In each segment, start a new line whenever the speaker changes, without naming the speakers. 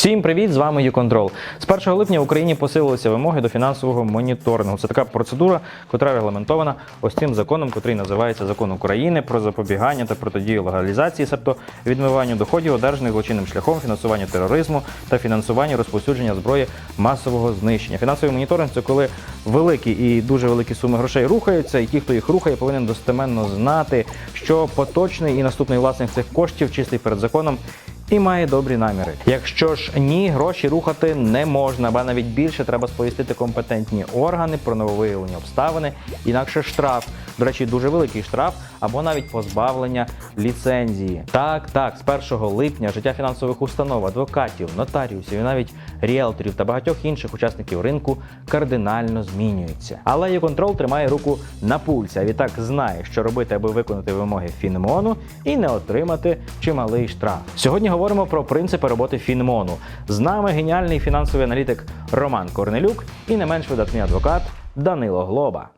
Всім привіт! З вами ЮКонтрол. З 1 липня в Україні посилилися вимоги до фінансового моніторингу. Це така процедура, котра регламентована ось цим законом, котрий називається Закон України про запобігання та протидію легалізації, себто відмиванню доходів, одержаних злочинним шляхом, фінансуванню тероризму та фінансуванню розповсюдження зброї масового знищення. Фінансовий моніторинг це коли великі і дуже великі суми грошей рухаються, і ті, хто їх рухає, повинен достеменно знати, що поточний і наступний власник цих коштів чистий перед законом і має добрі наміри. Якщо ж ні, гроші рухати не можна, ба навіть більше треба сповістити компетентні органи про нововиявлені обставини, інакше штраф. До речі, дуже великий штраф або навіть позбавлення ліцензії. Так, так, з 1 липня життя фінансових установ, адвокатів, нотаріусів і навіть ріелторів та багатьох інших учасників ринку кардинально змінюється. Але «Юконтрол» тримає руку на пульсі, а відтак знає, що робити, аби виконати вимоги Фінмону і не отримати чималий штраф. Сьогодні говоримо про принципи роботи Фінмону. З нами геніальний фінансовий аналітик Роман Корнелюк і не менш видатний адвокат Данило Глоба.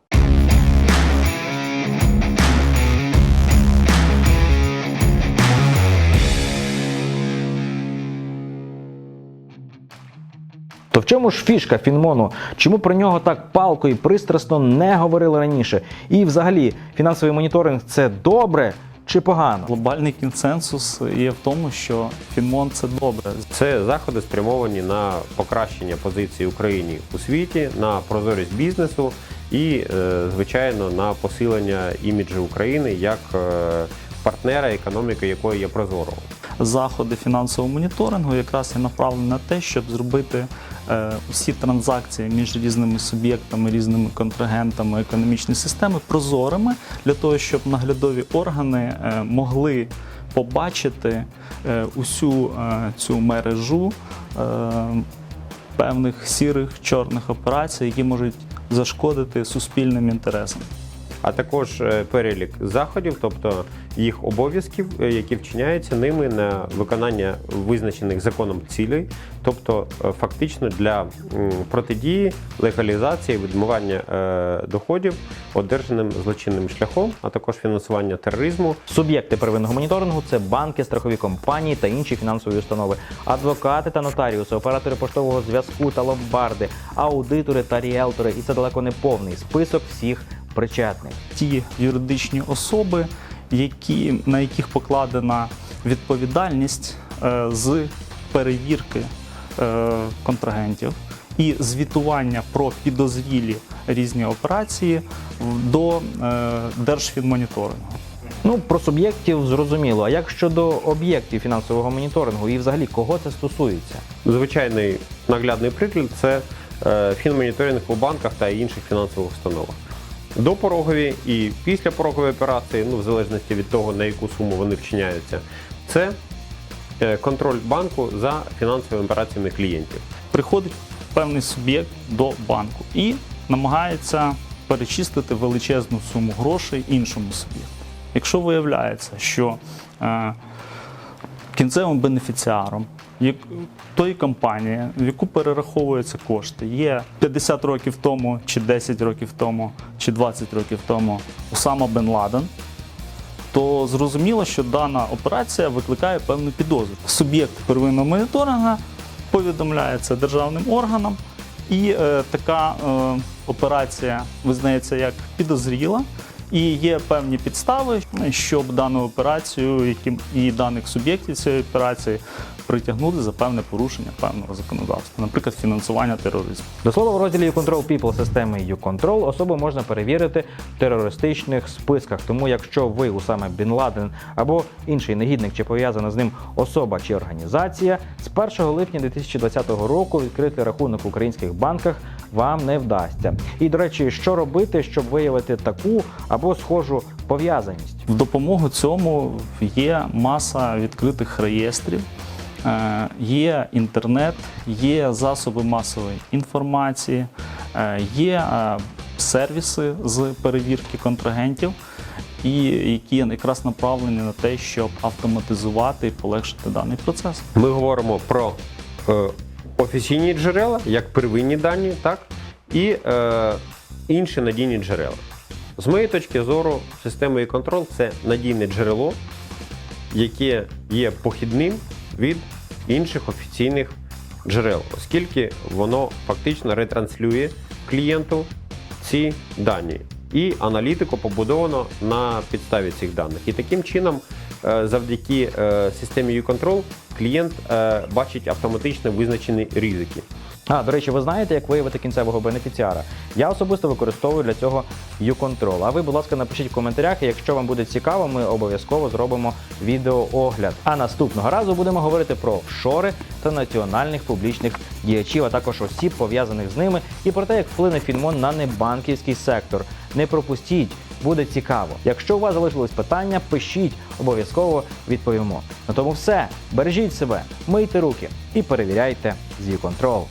То в чому ж фішка Фінмону? Чому про нього так палко і пристрасно не говорили раніше? І взагалі, фінансовий моніторинг це добре чи погано?
Глобальний консенсус є в тому, що Фінмон це добре.
Це заходи спрямовані на покращення позиції України у світі, на прозорість бізнесу і, е, звичайно, на посилення іміджу України як е, партнера, економіка якої є прозорою.
Заходи фінансового моніторингу якраз і направлені на те, щоб зробити е, всі транзакції між різними суб'єктами, різними контрагентами економічної системи прозорими для того, щоб наглядові органи е, могли побачити е, усю е, цю мережу е, певних сірих чорних операцій, які можуть зашкодити суспільним інтересам.
А також е, перелік заходів, тобто їх обов'язків, е, які вчиняються ними на виконання визначених законом цілей, тобто е, фактично для протидії легалізації відмивання доходів, одержаним злочинним шляхом, а також фінансування тероризму,
Суб'єкти первинного моніторингу це банки, страхові компанії та інші фінансові установи, адвокати та нотаріуси, оператори поштового зв'язку та ломбарди, аудитори та ріелтори. І це далеко не повний список всіх причетних.
ті юридичні особи, які, на яких покладена відповідальність е, з перевірки е, контрагентів і звітування про підозрілі різні операції до е, Держфінмоніторингу.
Ну про суб'єктів зрозуміло. А як щодо об'єктів фінансового моніторингу і взагалі кого це стосується?
Звичайний наглядний приклад це е, фінмоніторинг у банках та інших фінансових установах. Допорогові і післяпорогові операції, ну в залежності від того, на яку суму вони вчиняються, це е, контроль банку за фінансовими операціями клієнтів.
Приходить певний суб'єкт до банку і намагається перечистити величезну суму грошей іншому суб'єкту. Якщо виявляється, що е, кінцевим бенефіціаром тої компанії, в яку перераховуються кошти, є 50 років тому, чи 10 років тому, чи 20 років тому Усама Бен Ладен, то зрозуміло, що дана операція викликає певну підозру. Суб'єкт первинного моніторингу повідомляється державним органам, і е, така е, операція визнається як підозріла. І є певні підстави, щоб дану операцію і даних суб'єктів цієї операції притягнути за певне порушення певного законодавства, наприклад, фінансування тероризму.
До слова, в розділі «YouControl People» системи YouControl особу можна перевірити в терористичних списках. Тому, якщо ви усаме Бін Ладен або інший негідник чи пов'язана з ним особа чи організація, з 1 липня 2020 року відкрити рахунок в українських банках вам не вдасться. І до речі, що робити, щоб виявити таку або схожу пов'язаність?
В допомогу цьому є маса відкритих реєстрів, є інтернет, є засоби масової інформації, е, є е, сервіси з перевірки контрагентів, і які якраз направлені на те, щоб автоматизувати і полегшити даний процес.
Ми говоримо про е, офіційні джерела, як первинні дані, так і е, інші надійні джерела. З моєї точки зору, система і контроль це надійне джерело, яке є похідним від інших офіційних джерел, оскільки воно фактично ретранслює клієнту ці дані. І аналітику побудовано на підставі цих даних. І таким чином, е, завдяки е, системі U-Control, клієнт е, бачить автоматично визначені ризики.
А, до речі, ви знаєте, як виявити кінцевого бенефіціара? Я особисто використовую для цього U-Control. А ви, будь ласка, напишіть в коментарях, і якщо вам буде цікаво, ми обов'язково зробимо відеоогляд. А наступного разу будемо говорити про офшори та національних публічних діячів, а також осіб, пов'язаних з ними, і про те, як вплине Фінмон на небанківський сектор. Не пропустіть, буде цікаво. Якщо у вас залишились питання, пишіть, обов'язково відповімо. На тому все. Бережіть себе, мийте руки і перевіряйте з U-Control.